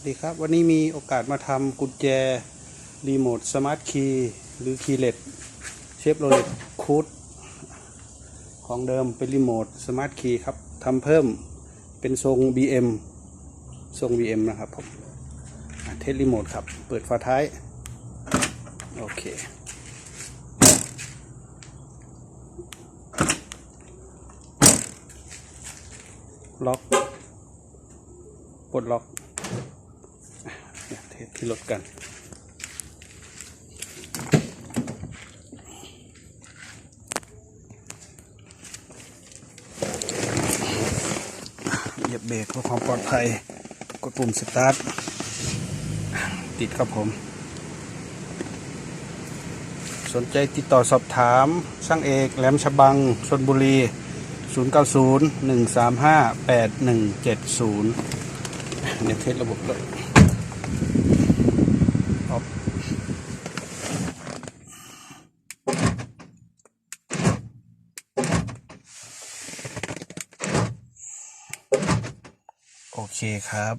สวัสดีครับ วันนี้มีโอกาสมาทำกุญแจ รีโมทสมาร์ทคีย์หรือคีย์เลสเชฟโรเลตคูดของเดิมเป็นรีโมทสมาร์ทคีย์ครับทำเพิ่มเป็นทรง BM ทรง BM นะครับผมเทสรีโมทครับ เปิดฝาท้าย โอเค ล็อกปลดล็อก เดี๋ยเทสที่รถกันเหยียบเบรกเพื่อความปลอดภัย กดปุ่มสตาร์ท ติดครับผม สนใจติดต่อสอบถาม ช่างเอกแหลมฉบังชนบุรี 090 135 8170 เนี่ยเทสระบบรถ โอเคครับ